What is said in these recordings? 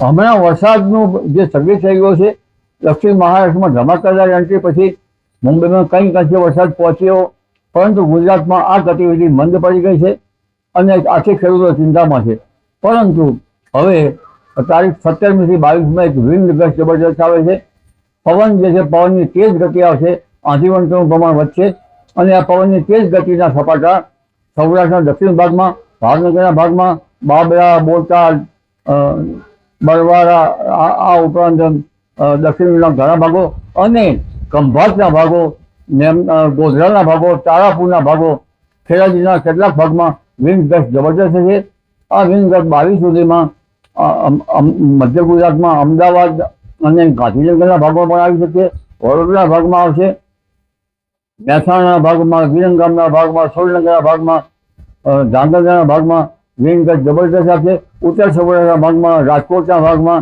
હમણાં વરસાદનું જે સર્વે થઈ ગયો છે, દક્ષિણ મહારાષ્ટ્રમાં ધમાકેદાર એન્ટ્રી પછી મુંબઈમાં કંઈ કંઈ વરસાદ પહોંચ્યો, પરંતુ ગુજરાતમાં આ ગતિવિધિ મંદ પડી ગઈ છે અને આખી ખેડૂતો ચિંતામાં છે. પરંતુ હવે તારીખ સત્તરમીથી બાવીસમાં એક વિન્ડ ગસ્ટ જબરજસ્ત આવે છે. પવન જે છે, પવનની તેજ ગતિ આવશે આંધીવંતનું પ્રમાણ વધશે અને આ પવનની તેજ ગતિના સપાટા સૌરાષ્ટ્રના દક્ષિણ ભાગમાં, ભાવનગરના ભાગમાં, બાબરા, બોટાદ અ, બરવાડા આ ઉપરાંત દક્ષિણના ઘણા ભાગો અને ખંભાતના ભાગો ગોધરાના ભાગો તારાપુરના ભાગો ખેડાજીના કેટલાક ભાગમાં વિંગ ગસ્ટ જબરદસ્ત છે. આ વિંગ ગસ્ટ બાવીસ સુધીમાં મધ્ય ગુજરાતમાં અમદાવાદ અને ગાંધીનગરના ભાગમાં પણ આવી શકે. વડોદરા ભાગમાં આવશે. મહેસાણાના ભાગમાં વિરંગામના ભાગમાં સુરેન્દ્રનગરના ભાગમાં ધાંગધ્રાના ભાગમાં વિનગઢ જબરદસ્ત આપશે ઉત્તર સૌરાષ્ટ્રના ભાગમાં રાજકોટના ભાગમાં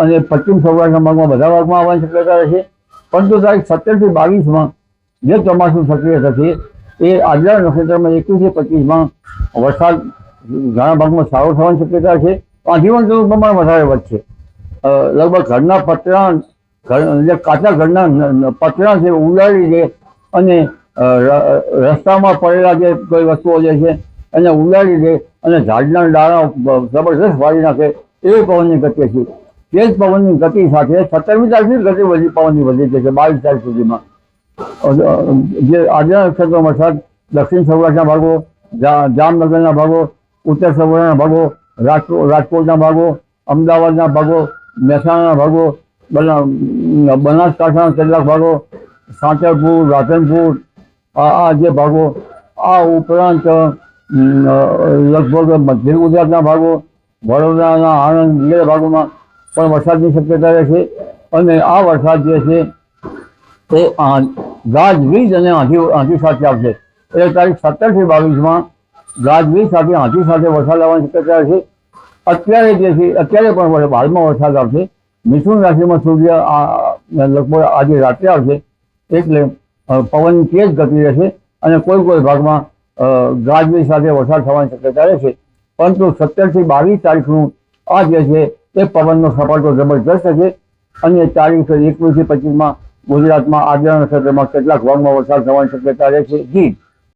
અને પશ્ચિમ સૌરાષ્ટ્રના ભાગમાં બધા ભાગમાં આવવાની શક્યતા રહેશે. પરંતુ તારીખ સત્તરથી બાવીસમાં જે ચોમાસું સક્રિય થશે, એ આજના નક્ષત્રમાં એકવીસથી પચીસમાં વરસાદ ઘણા ભાગમાં સારો થવાની શક્યતા છે. આંધીવંતનું પ્રમાણ વધારે વધશે. લગભગ ઘરના પતરા જે કાચા ઘરના પતરા છે, ઉડાડી દે અને રસ્તામાં પડેલા જે કોઈ વસ્તુઓ જે છે એને ઉડાડી દે અને ઝાડના ડાળા જબરદસ્ત વાળી નાખે એવી પવનની ગતિ છે. તે જ પવનની ગતિ સાથે સત્તરમી તારીખની ગતિ વધી પવનની વધી જશે બાવીસ તારીખ સુધીમાં. જે આજના નક્ષત્રમાં વરસાદ, દક્ષિણ સૌરાષ્ટ્રના ભાગો જામનગરના ભાગો, ઉત્તર સૌરાષ્ટ્રના ભાગો રાજકોટ રાજકોટના ભાગો, અમદાવાદના ભાગો, મહેસાણાના ભાગો બના- બનાસકાંઠાના કેટલાક ભાગો સાંતરપુર રાધનપુર આ જે ભાગો, આ ઉપરાંત લગભગ મધ્ય ગુજરાતના ભાગો, વડોદરાના આણંદ વગેરે ભાગોમાં પણ વરસાદની શક્યતા રહેશે અને આ વરસાદ જે છે તે ગાજવીજ અને આંધી આંધી સાથે આવશે. એટલે તારીખ સત્તરથી બાવીસમાં ગાજવીજ સાથે આંધી સાથે વરસાદ આવવાની શક્યતા છે. અત્યારે જે છે, અત્યારે પણ હાલમાં વરસાદ આવશે. મિથુન રાશિમાં સૂર્ય લગભગ આજે રાત્રે આવશે. એટલે પવનની તેજ ગતિ રહેશે અને કોઈ કોઈ ભાગમાં અ, ગાજવીજ સાથે વરસાદ થવાની શક્યતા રહેશે પરંતુ સત્તરથી બાવીસ તારીખનું આ જે છે એ પવનનો સપાટો જબરજસ્ત છે. અને તારીખ એકવીસથી પચીસમાં ગુજરાતમાં આજના નક્ષત્રમાં કેટલાક ભાગમાં વરસાદ થવાની શક્યતા રહેશે જી.